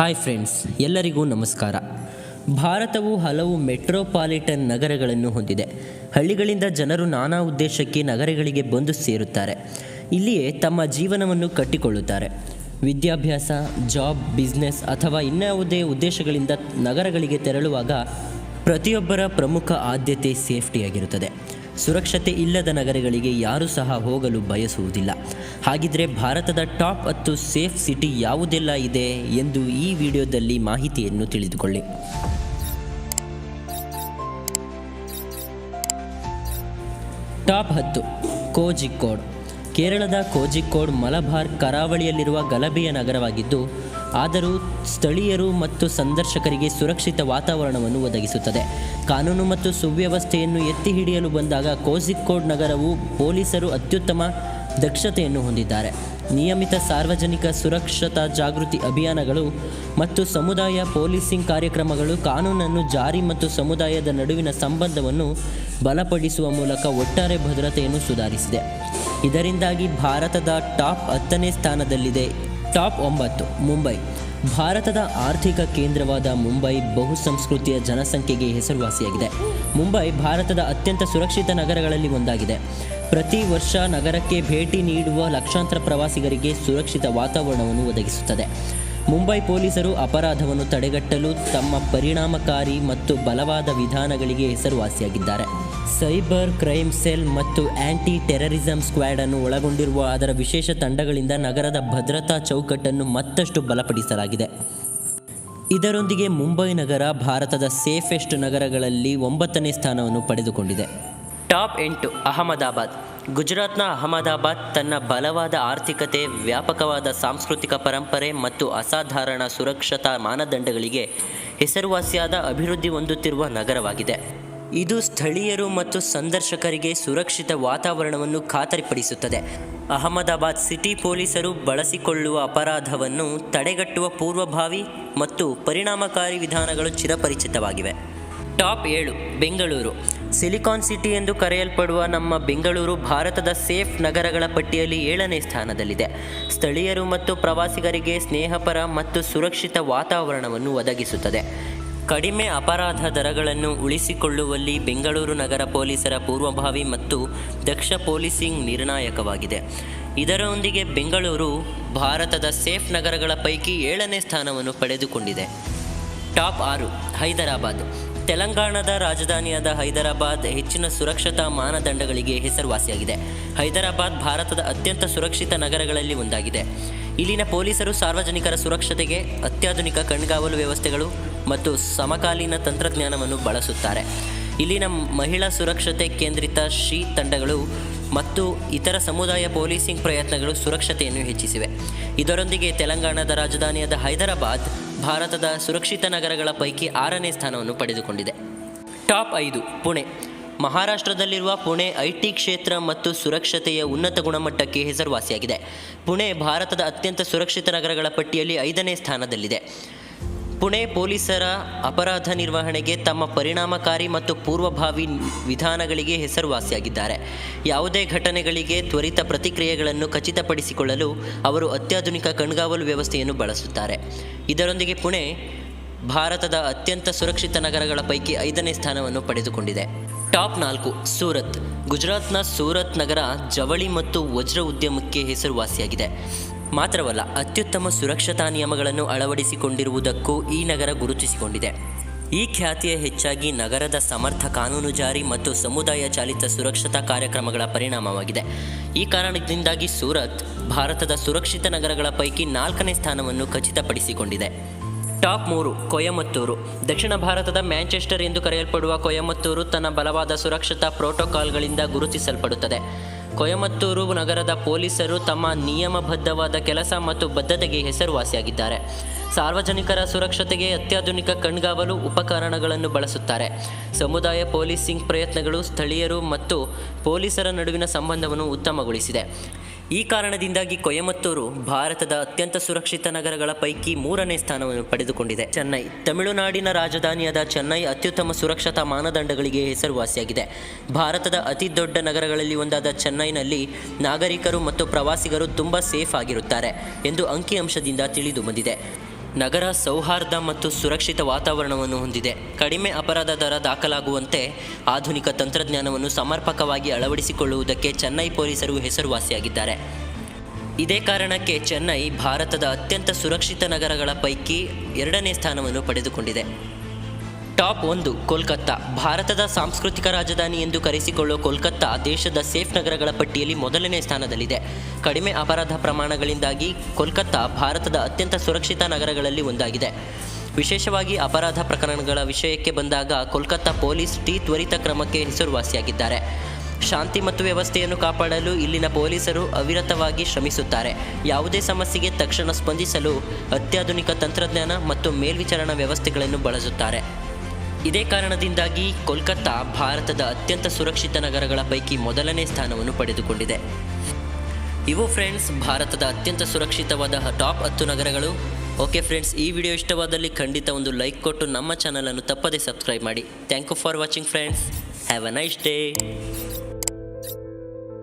Hi friends ಎಲ್ಲರಿಗೂ ನಮಸ್ಕಾರ. ಭಾರತವು ಹಲವು ಮೆಟ್ರೋಪಾಲಿಟನ್ ನಗರಗಳನ್ನು ಹೊಂದಿದೆ. ಹಳ್ಳಿಗಳಿಂದ ಜನರು ನಾನಾ ಉದ್ದೇಶಕ್ಕೆ ನಗರಗಳಿಗೆ ಬಂದು ಸೇರುತ್ತಾರೆ. ಇಲ್ಲಿಯೇ ತಮ್ಮ ಜೀವನವನ್ನು ಕಟ್ಟಿಕೊಳ್ಳುತ್ತಾರೆ. ವಿದ್ಯಾಭ್ಯಾಸ, ಜಾಬ್ ಬಿಸ್ನೆಸ್ ಅಥವಾ ಇನ್ಯಾವುದೇ ಉದ್ದೇಶಗಳಿಂದ ನಗರಗಳಿಗೆ ತೆರಳುವಾಗ ಪ್ರತಿಯೊಬ್ಬರ ಪ್ರಮುಖ ಆದ್ಯತೆ ಸೇಫ್ಟಿಯಾಗಿರುತ್ತದೆ ಸುರಕ್ಷತೆ ಇಲ್ಲದ ನಗರಗಳಿಗೆ ಯಾರೂ ಸಹ ಹೋಗಲು ಬಯಸುವುದಿಲ್ಲ. ಹಾಗಿದ್ರೆ ಭಾರತದ ಟಾಪ್ ಹತ್ತು ಸೇಫ್ ಸಿಟಿ ಯಾವುದೆಲ್ಲ ಇದೆ ಎಂದು ಈ ವಿಡಿಯೋದಲ್ಲಿ ಮಾಹಿತಿಯನ್ನು ತಿಳಿದುಕೊಳ್ಳಿ. ಟಾಪ್ ಹತ್ತು, ಕೋಜಿಕೋಡ್. ಕೇರಳದ ಕೋಜಿಕೋಡ್ ಮಲಬಾರ್ ಕರಾವಳಿಯಲ್ಲಿರುವ ಗಲಭೆಯ ನಗರವಾಗಿದ್ದು ಆದರೂ ಸ್ಥಳೀಯರು ಮತ್ತು ಸಂದರ್ಶಕರಿಗೆ ಸುರಕ್ಷಿತ ವಾತಾವರಣವನ್ನು ಒದಗಿಸುತ್ತದೆ. ಕಾನೂನು ಮತ್ತು ಸುವ್ಯವಸ್ಥೆಯನ್ನು ಎತ್ತಿ ಹಿಡಿಯಲು ಬಂದಾಗ ಕೋಸಿಕ್ಕೋಡ್ ನಗರವು ಪೊಲೀಸರು ಅತ್ಯುತ್ತಮ ದಕ್ಷತೆಯನ್ನು ಹೊಂದಿದ್ದಾರೆ. ನಿಯಮಿತ ಸಾರ್ವಜನಿಕ ಸುರಕ್ಷತಾ ಜಾಗೃತಿ ಅಭಿಯಾನಗಳು ಮತ್ತು ಸಮುದಾಯ ಪೊಲೀಸಿಂಗ್ ಕಾರ್ಯಕ್ರಮಗಳು ಕಾನೂನನ್ನು ಜಾರಿ ಮತ್ತು ಸಮುದಾಯದ ನಡುವಿನ ಸಂಬಂಧವನ್ನು ಬಲಪಡಿಸುವ ಮೂಲಕ ಒಟ್ಟಾರೆ ಭದ್ರತೆಯನ್ನು ಸುಧಾರಿಸಿದೆ. ಇದರಿಂದಾಗಿ ಭಾರತದ ಟಾಪ್ ಹತ್ತನೇ ಸ್ಥಾನದಲ್ಲಿದೆ ಟಾಪ್ ಒಂಬತ್ತು, ಮುಂಬೈ. ಭಾರತದ ಆರ್ಥಿಕ ಕೇಂದ್ರವಾದ ಮುಂಬೈ ಬಹುಸಂಸ್ಕೃತಿಯ ಜನಸಂಖ್ಯೆಗೆ ಹೆಸರುವಾಸಿಯಾಗಿದೆ. ಮುಂಬೈ ಭಾರತದ ಅತ್ಯಂತ ಸುರಕ್ಷಿತ ನಗರಗಳಲ್ಲಿ ಒಂದಾಗಿದೆ. ಪ್ರತಿ ವರ್ಷ ನಗರಕ್ಕೆ ಭೇಟಿ ನೀಡುವ ಲಕ್ಷಾಂತರ ಪ್ರವಾಸಿಗರಿಗೆ ಸುರಕ್ಷಿತ ವಾತಾವರಣವನ್ನು ಒದಗಿಸುತ್ತದೆ. ಮುಂಬೈ ಪೊಲೀಸರು ಅಪರಾಧವನ್ನು ತಡೆಗಟ್ಟಲು ತಮ್ಮ ಪರಿಣಾಮಕಾರಿ ಮತ್ತು ಬಲವಾದ ವಿಧಾನಗಳಿಗೆ ಹೆಸರುವಾಸಿಯಾಗಿದ್ದಾರೆ. ಸೈಬರ್ ಕ್ರೈಮ್ ಸೆಲ್ ಮತ್ತು ಆಂಟಿ ಟೆರರಿಸಂ ಸ್ಕ್ವಾಡ್ ಅನ್ನು ಒಳಗೊಂಡಿರುವ ಅದರ ವಿಶೇಷ ತಂಡಗಳಿಂದ ನಗರದ ಭದ್ರತಾ ಚೌಕಟ್ಟನ್ನು ಮತ್ತಷ್ಟು ಬಲಪಡಿಸಲಾಗಿದೆ. ಇದರೊಂದಿಗೆ ಮುಂಬೈ ನಗರ, ಭಾರತದ ಸೇಫೆಸ್ಟ್ ನಗರಗಳಲ್ಲಿ ಒಂಬತ್ತನೇ ಸ್ಥಾನವನ್ನು ಪಡೆದುಕೊಂಡಿದೆ. ಟಾಪ್ ಎಂಟು ಅಹಮದಾಬಾದ್. ಗುಜರಾತ್ನ ಅಹಮದಾಬಾದ್ ತನ್ನ ಬಲವಾದ ಆರ್ಥಿಕತೆ, ವ್ಯಾಪಕವಾದ ಸಾಂಸ್ಕೃತಿಕ ಪರಂಪರೆ ಮತ್ತು ಅಸಾಧಾರಣ ಸುರಕ್ಷತಾ ಮಾನದಂಡಗಳಿಗೆ ಹೆಸರುವಾಸಿಯಾದ ಅಭಿವೃದ್ಧಿ ಹೊಂದುತ್ತಿರುವ ನಗರವಾಗಿದೆ. ಇದು ಸ್ಥಳೀಯರು ಮತ್ತು ಸಂದರ್ಶಕರಿಗೆ ಸುರಕ್ಷಿತ ವಾತಾವರಣವನ್ನು ಖಾತರಿಪಡಿಸುತ್ತದೆ. ಅಹಮದಾಬಾದ್ ಸಿಟಿ ಪೊಲೀಸರು ಬಳಸಿಕೊಳ್ಳುವ ಅಪರಾಧವನ್ನು ತಡೆಗಟ್ಟುವ ಪೂರ್ವಭಾವಿ ಮತ್ತು ಪರಿಣಾಮಕಾರಿ ವಿಧಾನಗಳು ಚಿರಪರಿಚಿತವಾಗಿವೆ. ಟಾಪ್ ಏಳು, ಬೆಂಗಳೂರು. ಸಿಲಿಕಾನ್ ಸಿಟಿ ಎಂದು ಕರೆಯಲ್ಪಡುವ ನಮ್ಮ ಬೆಂಗಳೂರು ಭಾರತದ ಸೇಫ್ ನಗರಗಳ ಪಟ್ಟಿಯಲ್ಲಿ ಏಳನೇ ಸ್ಥಾನದಲ್ಲಿದೆ. ಸ್ಥಳೀಯರು ಮತ್ತು ಪ್ರವಾಸಿಗರಿಗೆ ಸ್ನೇಹಪರ ಮತ್ತು ಸುರಕ್ಷಿತ ವಾತಾವರಣವನ್ನು ಒದಗಿಸುತ್ತದೆ. ಕಡಿಮೆ ಅಪರಾಧ ದರಗಳನ್ನು ಉಳಿಸಿಕೊಳ್ಳುವಲ್ಲಿ ಬೆಂಗಳೂರು ನಗರ ಪೊಲೀಸರ ಪೂರ್ವಭಾವಿ ಮತ್ತು ದಕ್ಷ ಪೊಲೀಸಿಂಗ್ ನಿರ್ಣಾಯಕವಾಗಿದೆ. ಇದರೊಂದಿಗೆ ಬೆಂಗಳೂರು ಭಾರತದ ಸೇಫ್ ನಗರಗಳ ಪೈಕಿ ಏಳನೇ ಸ್ಥಾನವನ್ನು ಪಡೆದುಕೊಂಡಿದೆ. ಟಾಪ್ ಆರು ಹೈದರಾಬಾದ್. ತೆಲಂಗಾಣದ ರಾಜಧಾನಿಯಾದ ಹೈದರಾಬಾದ್ ಹೆಚ್ಚಿನ ಸುರಕ್ಷತಾ ಮಾನದಂಡಗಳಿಗೆ ಹೆಸರುವಾಸಿಯಾಗಿದೆ. ಹೈದರಾಬಾದ್ ಭಾರತದ ಅತ್ಯಂತ ಸುರಕ್ಷಿತ ನಗರಗಳಲ್ಲಿ ಒಂದಾಗಿದೆ. ಇಲ್ಲಿನ ಪೊಲೀಸರು ಸಾರ್ವಜನಿಕರ ಸುರಕ್ಷತೆಗೆ ಅತ್ಯಾಧುನಿಕ ಕಣ್ಗಾವಲು ವ್ಯವಸ್ಥೆಗಳು ಮತ್ತು ಸಮಕಾಲೀನ ತಂತ್ರಜ್ಞಾನವನ್ನು ಬಳಸುತ್ತಾರೆ. ಇಲ್ಲಿನ ಮಹಿಳಾ ಸುರಕ್ಷತೆ ಕೇಂದ್ರಿತ ಶ್ರೀ ತಂಡಗಳು ಮತ್ತು ಇತರ ಸಮುದಾಯ ಪೊಲೀಸಿಂಗ್ ಪ್ರಯತ್ನಗಳು ಸುರಕ್ಷತೆಯನ್ನು ಹೆಚ್ಚಿಸಿವೆ. ಇದರೊಂದಿಗೆ ತೆಲಂಗಾಣದ ರಾಜಧಾನಿಯಾದ ಹೈದರಾಬಾದ್, ಭಾರತದ ಸುರಕ್ಷಿತ ನಗರಗಳ ಪೈಕಿ ಆರನೇ ಸ್ಥಾನವನ್ನು ಪಡೆದುಕೊಂಡಿದೆ. ಟಾಪ್ ಐದು, ಪುಣೆ. ಮಹಾರಾಷ್ಟ್ರದಲ್ಲಿರುವ ಪುಣೆ ಐ ಟಿ ಕ್ಷೇತ್ರ ಮತ್ತು ಸುರಕ್ಷತೆಯ ಉನ್ನತ ಗುಣಮಟ್ಟಕ್ಕೆ ಹೆಸರುವಾಸಿಯಾಗಿದೆ. ಪುಣೆ ಭಾರತದ ಅತ್ಯಂತ ಸುರಕ್ಷಿತ ನಗರಗಳ ಪಟ್ಟಿಯಲ್ಲಿ ಐದನೇ ಸ್ಥಾನದಲ್ಲಿದೆ. ಪುಣೆ ಪೊಲೀಸರ ಅಪರಾಧ ನಿರ್ವಹಣೆಗೆ ತಮ್ಮ ಪರಿಣಾಮಕಾರಿ ಮತ್ತು ಪೂರ್ವಭಾವಿ ವಿಧಾನಗಳಿಗೆ ಹೆಸರುವಾಸಿಯಾಗಿದ್ದಾರೆ. ಯಾವುದೇ ಘಟನೆಗಳಿಗೆ ತ್ವರಿತ ಪ್ರತಿಕ್ರಿಯೆಗಳನ್ನು ಖಚಿತಪಡಿಸಿಕೊಳ್ಳಲು ಅವರು ಅತ್ಯಾಧುನಿಕ ಕಣ್ಗಾವಲು ವ್ಯವಸ್ಥೆಯನ್ನು ಬಳಸುತ್ತಾರೆ. ಇದರೊಂದಿಗೆ ಪುಣೆ ಭಾರತದ ಅತ್ಯಂತ ಸುರಕ್ಷಿತ ನಗರಗಳ ಪೈಕಿ ಐದನೇ ಸ್ಥಾನವನ್ನು ಪಡೆದುಕೊಂಡಿದೆ. ಟಾಪ್ ನಾಲ್ಕು, ಸೂರತ್. ಗುಜರಾತ್ನ ಸೂರತ್ ನಗರ ಜವಳಿ ಮತ್ತು ವಜ್ರ ಉದ್ಯಮಕ್ಕೆ ಹೆಸರುವಾಸಿಯಾಗಿದೆ. ಮಾತ್ರವಲ್ಲ, ಅತ್ಯುತ್ತಮ ಸುರಕ್ಷತಾ ನಿಯಮಗಳನ್ನು ಅಳವಡಿಸಿಕೊಂಡಿರುವುದಕ್ಕೂ ಈ ನಗರ ಗುರುತಿಸಿಕೊಂಡಿದೆ. ಈ ಖ್ಯಾತಿಯ ಹೆಚ್ಚಾಗಿ ನಗರದ ಸಮರ್ಥ ಕಾನೂನು ಜಾರಿ ಮತ್ತು ಸಮುದಾಯ ಚಾಲಿತ ಸುರಕ್ಷತಾ ಕಾರ್ಯಕ್ರಮಗಳ ಪರಿಣಾಮವಾಗಿದೆ. ಈ ಕಾರಣದಿಂದಾಗಿ ಸೂರತ್, ಭಾರತದ ಸುರಕ್ಷಿತ ನಗರಗಳ ಪೈಕಿ ನಾಲ್ಕನೇ ಸ್ಥಾನವನ್ನು ಖಚಿತಪಡಿಸಿಕೊಂಡಿದೆ. ಟಾಪ್ ಮೂರು, ಕೊಯಮತ್ತೂರು. ದಕ್ಷಿಣ ಭಾರತದ ಮ್ಯಾಂಚೆಸ್ಟರ್ ಎಂದು ಕರೆಯಲ್ಪಡುವ ಕೊಯಮತ್ತೂರು ತನ್ನ ಬಲವಾದ ಸುರಕ್ಷತಾ ಪ್ರೋಟೋಕಾಲ್ಗಳಿಂದ ಗುರುತಿಸಲ್ಪಡುತ್ತದೆ. ಕೊಯಮತ್ತೂರು ನಗರದ ಪೊಲೀಸರು ತಮ್ಮ ನಿಯಮಬದ್ಧವಾದ ಕೆಲಸ ಮತ್ತು ಬದ್ಧತೆಗೆ ಹೆಸರುವಾಸಿಯಾಗಿದ್ದಾರೆ. ಸಾರ್ವಜನಿಕರ ಸುರಕ್ಷತೆಗೆ ಅತ್ಯಾಧುನಿಕ ಕಣ್ಗಾವಲು ಉಪಕರಣಗಳನ್ನು ಬಳಸುತ್ತಾರೆ. ಸಮುದಾಯ ಪೊಲೀಸಿಂಗ್ ಪ್ರಯತ್ನಗಳು ಸ್ಥಳೀಯರು ಮತ್ತು ಪೊಲೀಸರ ನಡುವಿನ ಸಂಬಂಧವನ್ನು ಉತ್ತಮಗೊಳಿಸಿದೆ. ಈ ಕಾರಣದಿಂದಾಗಿ ಕೊಯಮತ್ತೂರು ಭಾರತದ ಅತ್ಯಂತ ಸುರಕ್ಷಿತ ನಗರಗಳ ಪೈಕಿ ಮೂರನೇ ಸ್ಥಾನವನ್ನು ಪಡೆದುಕೊಂಡಿದೆ. ಚೆನ್ನೈ, ತಮಿಳುನಾಡಿನ ರಾಜಧಾನಿಯಾದ ಚೆನ್ನೈ ಅತ್ಯುತ್ತಮ ಸುರಕ್ಷತಾ ಮಾನದಂಡಗಳಿಗೆ ಹೆಸರುವಾಸಿಯಾಗಿದೆ. ಭಾರತದ ಅತಿ ದೊಡ್ಡ ನಗರಗಳಲ್ಲಿ ಒಂದಾದ ಚೆನ್ನೈನಲ್ಲಿ ನಾಗರಿಕರು ಮತ್ತು ಪ್ರವಾಸಿಗರು ತುಂಬ ಸೇಫ್ ಆಗಿರುತ್ತಾರೆ ಎಂದು ಅಂಕಿಅಂಶದಿಂದ ತಿಳಿದು ಬಂದಿದೆ ನಗರ ಸೌಹಾರ್ದ ಮತ್ತು ಸುರಕ್ಷಿತ ವಾತಾವರಣವನ್ನು ಹೊಂದಿದೆ. ಕಡಿಮೆ ಅಪರಾಧ ದರ ದಾಖಲಾಗುವಂತೆ ಆಧುನಿಕ ತಂತ್ರಜ್ಞಾನವನ್ನು ಸಮರ್ಪಕವಾಗಿ ಅಳವಡಿಸಿಕೊಳ್ಳುವುದಕ್ಕೆ ಚೆನ್ನೈ ಪೊಲೀಸರು ಹೆಸರುವಾಸಿಯಾಗಿದ್ದಾರೆ. ಇದೇ ಕಾರಣಕ್ಕೆ ಚೆನ್ನೈ ಭಾರತದ ಅತ್ಯಂತ ಸುರಕ್ಷಿತ ನಗರಗಳ ಪೈಕಿ ಎರಡನೇ ಸ್ಥಾನವನ್ನು ಪಡೆದುಕೊಂಡಿದೆ. ಟಾಪ್ ಒಂದು, ಕೋಲ್ಕತ್ತಾ. ಭಾರತದ ಸಾಂಸ್ಕೃತಿಕ ರಾಜಧಾನಿ ಎಂದು ಕರೆಸಿಕೊಳ್ಳುವ ಕೋಲ್ಕತ್ತಾ ದೇಶದ ಸೇಫ್ ನಗರಗಳ ಪಟ್ಟಿಯಲ್ಲಿ ಮೊದಲನೇ ಸ್ಥಾನದಲ್ಲಿದೆ. ಕಡಿಮೆ ಅಪರಾಧ ಪ್ರಮಾಣಗಳಿಂದಾಗಿ ಕೋಲ್ಕತ್ತಾ ಭಾರತದ ಅತ್ಯಂತ ಸುರಕ್ಷಿತ ನಗರಗಳಲ್ಲಿ ಒಂದಾಗಿದೆ. ವಿಶೇಷವಾಗಿ ಅಪರಾಧ ಪ್ರಕರಣಗಳ ವಿಷಯಕ್ಕೆ ಬಂದಾಗ ಕೋಲ್ಕತ್ತಾ ಪೊಲೀಸ್ ಟಿ ತ್ವರಿತ ಕ್ರಮಕ್ಕೆ ಹೆಸರುವಾಸಿಯಾಗಿದ್ದಾರೆ. ಶಾಂತಿ ಮತ್ತು ವ್ಯವಸ್ಥೆಯನ್ನು ಕಾಪಾಡಲು ಇಲ್ಲಿನ ಪೊಲೀಸರು ಅವಿರತವಾಗಿ ಶ್ರಮಿಸುತ್ತಾರೆ. ಯಾವುದೇ ಸಮಸ್ಯೆಗೆ ತಕ್ಷಣ ಸ್ಪಂದಿಸಲು ಅತ್ಯಾಧುನಿಕ ತಂತ್ರಜ್ಞಾನ ಮತ್ತು ಮೇಲ್ವಿಚಾರಣಾ ವ್ಯವಸ್ಥೆಗಳನ್ನು ಬಳಸುತ್ತಾರೆ. ಇದೇ ಕಾರಣದಿಂದಾಗಿ ಕೋಲ್ಕತ್ತಾ ಭಾರತದ ಅತ್ಯಂತ ಸುರಕ್ಷಿತ ನಗರಗಳ ಪೈಕಿ ಮೊದಲನೇ ಸ್ಥಾನವನ್ನು ಪಡೆದುಕೊಂಡಿದೆ. ಇವು ಫ್ರೆಂಡ್ಸ್ ಭಾರತದ ಅತ್ಯಂತ ಸುರಕ್ಷಿತವಾದ ಟಾಪ್ ಹತ್ತು ನಗರಗಳು. ಓಕೆ ಫ್ರೆಂಡ್ಸ್ ಈ ವಿಡಿಯೋ ಇಷ್ಟವಾದಲ್ಲಿ ಖಂಡಿತ ಒಂದು ಲೈಕ್ ಕೊಟ್ಟು ನಮ್ಮ ಚಾನಲನ್ನು ತಪ್ಪದೇ ಸಬ್ಸ್ಕ್ರೈಬ್ ಮಾಡಿ. Thank you for watching friends have a nice day